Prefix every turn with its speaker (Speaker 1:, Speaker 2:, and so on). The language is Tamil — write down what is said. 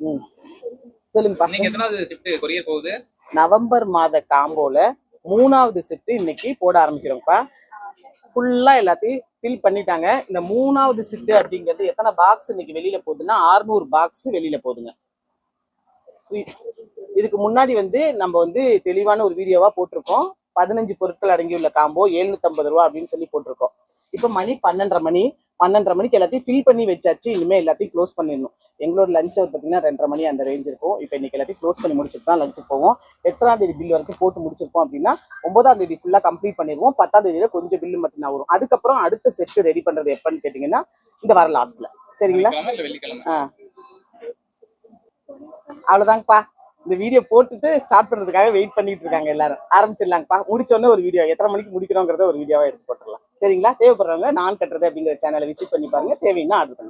Speaker 1: ம். சொல்லுங்கப்பா.
Speaker 2: இன்னைக்கு எத்தனாவது ஷிஃப்ட் கொரியர் போகுது?
Speaker 1: நவம்பர் மாத காம்போல மூணாவது செட்டு இன்னைக்கு போட ஆரம்பிக்கிறோம்ப்பா. ஃபுல்லா எல்லாத்தையும் ஃபில் பண்ணிட்டாங்க. இந்த மூணாவது செட்டு அப்படிங்கிறது எத்தனை பாக்ஸ் இன்னைக்கு வெளியில போகுதுன்னா 600 பாக்ஸ் வெளியில போகுதுங்க. இதுக்கு முன்னாடி வந்து நம்ம வந்து தெளிவான ஒரு வீடியோவா போட்டிருக்கோம். பதினஞ்சு பொருட்கள் அடங்கியுள்ள காம்போ 750 ரூபா அப்படின்னு சொல்லி போட்டிருக்கோம். இப்போ மணி பன்னெண்டரை மணி. பன்னெண்டரை மணிக்கு எல்லாத்தையும் ஃபில் பண்ணி வச்சாச்சு. இனிமே எல்லாத்தையும் க்ளோஸ் பண்ணிடணும். எங்களோட லஞ்ச் பார்த்தீங்கன்னா ரெண்டரை மணி அந்த ரேஞ்ச் இருக்கும். இப்போ இன்னைக்கு எல்லாத்தையும் க்ளோஸ் பண்ணி முடிச்சுட்டு தான் லஞ்சுக்கு போவோம். எட்டாம் தேதி பில் வரைக்கும் போட்டு முடிச்சிருப்போம் அப்படின்னா ஒன்பதாம் தேதி ஃபுல்லா கம்ப்ளீட் பண்ணிடுவோம். பத்தாம் தேதியில கொஞ்சம் பில்லு மட்டும் தான் வரும். அதுக்கப்புறம் அடுத்த செட் ரெடி பண்றது எப்பன்னு கேட்டீங்கன்னா இந்த வர லாஸ்ட்ல சரிங்களா? ஆ. அவ்வளவுதாங்கப்பா. இந்த வீடியோ போட்டுட்டு ஸ்டார்ட் பண்றதுக்காக வெயிட் பண்ணிட்டு இருக்காங்க எல்லாரும். ஆரம்பிச்சிடலாங்கப்பா. முடிச்ச உடனே ஒரு வீடியோ எத்தனை மணிக்கு முடிக்கிறோங்கிறத ஒரு வீடியோவா எடுத்து போட்டுடலாம். சரிங்களா? தேவைப்படுறவங்க நான் கட்டுறது அப்படிங்கிற சேனலை விசிட் பண்ணி பாருங்க. தேவைன்னா ஆர்டர்